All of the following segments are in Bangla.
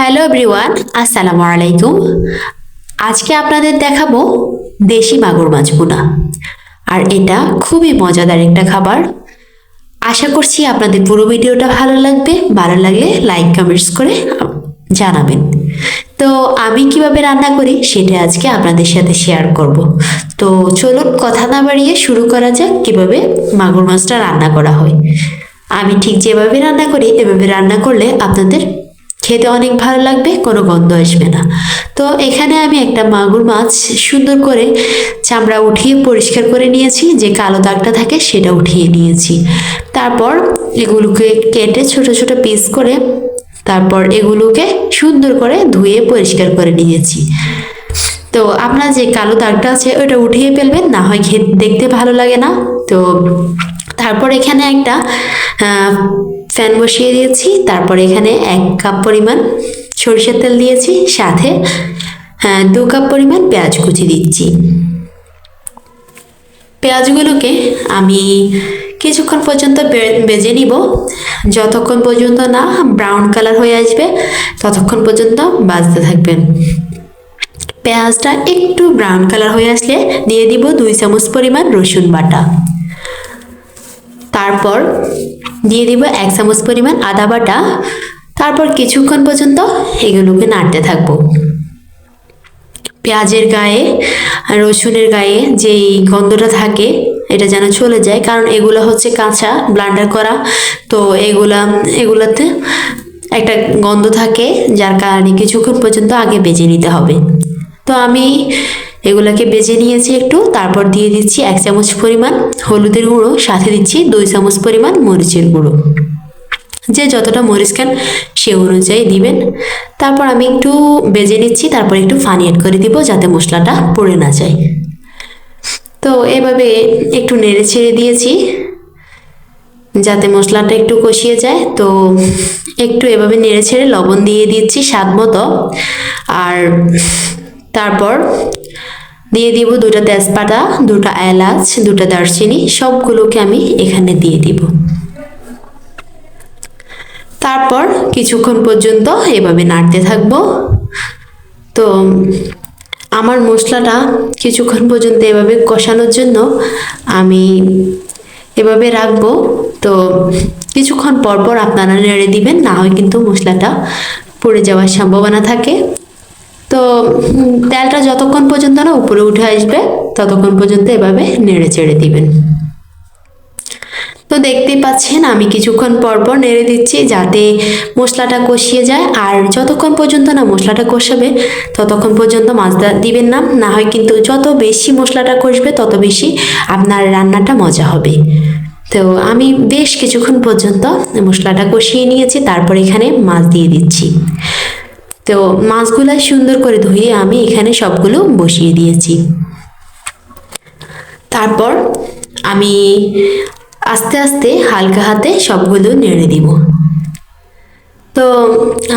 হ্যালো এভরিওয়ান, আসসালামু আলাইকুম। আজকে আপনাদের দেখাবো দেশি মাগুর মাছ ভুনা। আর এটা খুবই মজাদার একটা খাবার। আশা করছি আপনাদের পুরো ভিডিওটা ভালো লাগবে, ভালো লাগলে লাইক, কমেন্টস করে জানাবেন। তো আমি কীভাবে রান্না করি সেটা আজকে আপনাদের সাথে শেয়ার করব। তো চলুন, কথা না বাড়িয়ে শুরু করা যাক কীভাবে মাগুর মাছটা রান্না করা হয়। আমি ঠিক যেভাবে রান্না করি, এভাবে রান্না করলে আপনাদের খেতে অনেক ভালো লাগবে, কোনো গন্ধ আসবে না। তো এখানে আমি একটা মাগুর মাছ সুন্দর করে চামড়া উঠিয়ে পরিষ্কার করে নিয়েছি, যে কালো দাগটা থাকে সেটা উঠিয়ে নিয়েছি। তারপর এগুলোকে কেটে ছোট ছোট পিস করে তারপর এগুলোকে সুন্দর করে ধুয়ে পরিষ্কার করে নিয়েছি। তো আপনার যে কালো দাগটা আছে ওটা উঠিয়ে ফেলবেন, না হয় খেতে দেখতে ভালো লাগে না। তো তারপর এখানে একটা ফ্যান বসিয়ে দিয়েছি তারপর এখানে এক কাপ পরিমাণ সরিষার তেল দিয়েছি সাথে আহ, দু কাপ পরিমাণ পেঁয়াজ কুচি দিচ্ছি। পেঁয়াজগুলোকে আমি কিছুক্ষণ পর্যন্ত বেজে নিব। যতক্ষণ পর্যন্ত না ব্রাউন কালার হয়ে আসবে ততক্ষণ পর্যন্ত বাজতে থাকবেন পেঁয়াজটা একটু ব্রাউন কালার হয়ে আসলে দিয়ে দিব দুই চামচ পরিমাণ রসুন বাটা। তারপর দিয়ে দিব এক চামচ পরিমাণ আদা বাটা। তারপর কিছুক্ষণ পর্যন্ত এগুলোকে নাড়তে থাকব। পেঁয়াজের গায়ে, রসুনের গায়ে যেই গন্ধটা থাকে, এটা যেন চলে যায়। কারণ এগুলো হচ্ছে কাঁচা ব্লান্ডার করা। তো এগুলা, এগুলাতে একটা গন্ধ থাকে, যার কারণে কিছুক্ষণ পর্যন্ত আগে বেজে নিতে হবে। তো আমি এগুলাকে বেজে নিয়েছি একটু, তারপর দিয়ে দিচ্ছি এক চামচ পরিমাণ হলুদের গুঁড়ো, সাথে দিচ্ছি দুই চামচ পরিমাণ মরিচের গুঁড়ো। যে যতটা মরিচ খান সে অনুযায়ী দিবেন। তারপর আমি একটু বেজে নিচ্ছি, তারপর একটু ফানি অ্যাড করে দিব যাতে মশলাটা পড়ে না যায়। তো এভাবে একটু নেড়ে ছেড়ে দিয়েছি, যাতে মশলাটা একটু কষিয়ে যায়। তো একটু এভাবে নেড়ে ছেড়ে লবণ দিয়ে দিচ্ছি স্বাদ মতো। আর তারপর দিয়ে দিব দুটা তেজপাতা, দুটা এলাচ, দুটা দারচিনি, সবগুলোকে আমি এখানে দিয়ে দিব। তারপর কিছুক্ষণ পর্যন্ত এভাবে নাড়তে থাকব। তো আমার মশলাটা কিছুক্ষণ পর্যন্ত এভাবে কষানোর জন্য আমি এভাবে রাখব। তো কিছুক্ষণ পর পর আপনারা নেড়ে দিবেন, না হয় কিন্তু মশলাটা পড়ে যাওয়ার সম্ভাবনা থাকে। তো তেলটা যতক্ষণ পর্যন্ত না উপরে উঠে আসবে, ততক্ষণ পর্যন্ত এভাবে নেড়ে চেড়ে দিবেন। তো দেখতেই পাচ্ছেন, আমি কিছুক্ষণ পর পর নেড়ে দিচ্ছি যাতে মশলাটা কষিয়ে যায়। আর যতক্ষণ পর্যন্ত না মশলাটা কষাবে, ততক্ষণ পর্যন্ত মাছটা দিবেন না। না হয় কিন্তু যত বেশি মশলাটা কষবে, তত বেশি আপনার রান্নাটা মজা হবে। তো আমি বেশ কিছুক্ষণ পর্যন্ত মশলাটা কষিয়ে নিয়েছি, তারপর এখানে মাছ দিয়ে দিচ্ছি। তো মাছগুলো সুন্দর করে ধুয়ে আমি এখানে সবগুলো বসিয়ে দিয়েছি। তারপর আমি আস্তে আস্তে হালকা হাতে সবগুলো নেড়ে দিব। তো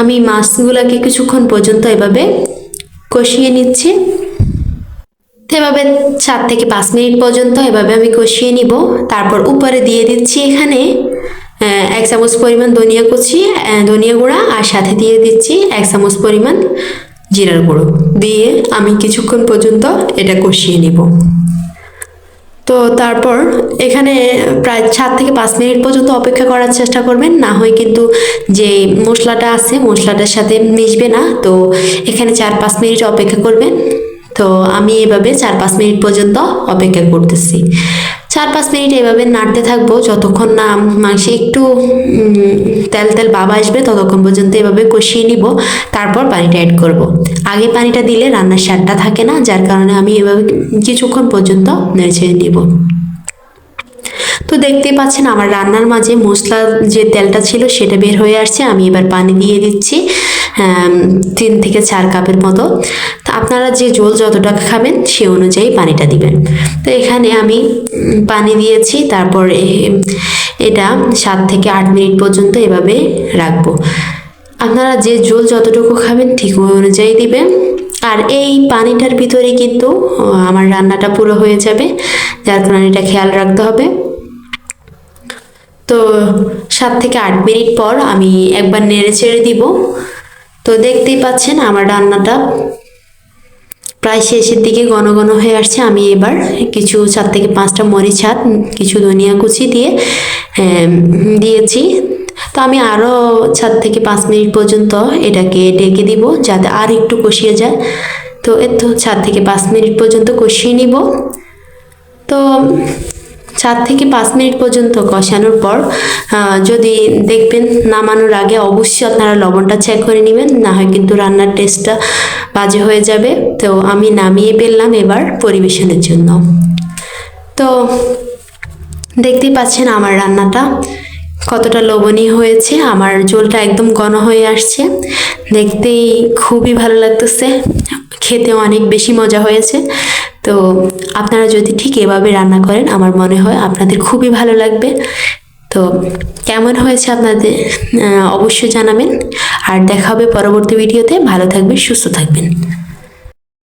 আমি মাছগুলোকে কিছুক্ষণ পর্যন্ত এভাবে কষিয়ে নিচ্ছি। তো এভাবে চার থেকে পাঁচ মিনিট পর্যন্ত এভাবে আমি কষিয়ে নিব। তারপর উপরে দিয়ে দিচ্ছি এখানে এক চামচ পরিমাণ ধনিয়া কুচি ধনিয়া গুঁড়া আর সাথে দিয়ে দিচ্ছি এক চামচ পরিমাণ জিরার গুঁড়ো। দিয়ে আমি কিছুক্ষণ পর্যন্ত এটা কষিয়ে নিব। তো তারপর এখানে প্রায় সাত থেকে পাঁচ মিনিট পর্যন্ত অপেক্ষা করার চেষ্টা করবেন। না হয় কিন্তু যে মশলাটা আছে, মশলাটার সাথে মিশবে না। তো এখানে চার পাঁচ মিনিট অপেক্ষা করবেন। তো আমি এভাবে চার পাঁচ মিনিট পর্যন্ত অপেক্ষা করতেছি। চার পাঁচ মিনিট এভাবে নাড়তে থাকব, যতক্ষণ না মাংসে একটু তেল তেল বাবা আসবে, ততক্ষণ পর্যন্ত এভাবে কষিয়ে নিব, তারপর পানিটা অ্যাড করব। আগে পানিটা দিলে রান্নার স্বাদটা থাকে না, যার কারণে আমি এভাবে কিছুক্ষণ পর্যন্ত নেড়ে নিব তো দেখতেই পাচ্ছেন আমার রান্নার মাঝে মশলা যে তেলটা ছিল সেটা বের হয়ে আসছে, আমি এবার পানি দিয়ে দিচ্ছি তিন থেকে চার কাপের মতো। তো আপনারা যে জল যতটা খাবেন সে অনুযায়ী পানিটা দিবেন। তো এখানে আমি পানি দিয়েছি, তারপর এটা সাত থেকে আট মিনিট পর্যন্ত এভাবে রাখব। আপনারা যে জল যতটুকু খাবেন ঠিক ওই অনুযায়ী দিবেন। আর এই পানিটার ভিতরে কিন্তু আমার রান্নাটা পুরো হয়ে যাবে, যার কারণে এটা খেয়াল রাখতে হবে। তো সাত থেকে আট মিনিট পর আমি একবার নেড়ে ছেড়ে দিব। তো দেখতেই পাচ্ছেন আমার রান্নাটা প্রায় শেষের দিকে ঘন ঘন হয়ে আসছে। আমি এবার কিছু চার থেকে পাঁচটা মরিচ হাত কিছু ধনিয়া কুচি দিয়ে দিয়েছি। তো আমি আরও চার থেকে পাঁচ মিনিট পর্যন্ত এটাকে ডেকে দিব যাতে আর একটু কষিয়ে যায়। তো এর তো চার থেকে পাঁচ মিনিট পর্যন্ত কষিয়ে নিব। তো চার থেকে পাঁচ মিনিট পর্যন্ত কষানোর পর যদি দেখবেন নামানোর আগে অবশ্যই আপনারা লবণটা চেক করে নেবেন, না হয় কিন্তু রান্নার টেস্টটা বাজে হয়ে যাবে। তো আমি নামিয়ে ফেললাম এবার পরিবেশনের জন্য। তো দেখতেই পাচ্ছেন আমার রান্নাটা কতটা লবণীয় হয়েছে, আমার ঝোলটা একদম ঘন হয়ে আসছে। দেখতেই খুবই ভালো লাগতেছে খেতেও অনেক বেশি মজা হয়েছে। তো আপনারা যদি ঠিক এভাবে রান্না করেন, আমার মনে হয় আপনাদের খুবই ভালো লাগবে। তো কেমন হয়েছে আপনাদের? অবশ্যই জানাবেন। আর দেখা হবে পরবর্তী ভিডিওতে। ভালো থাকবেন, সুস্থ থাকবেন।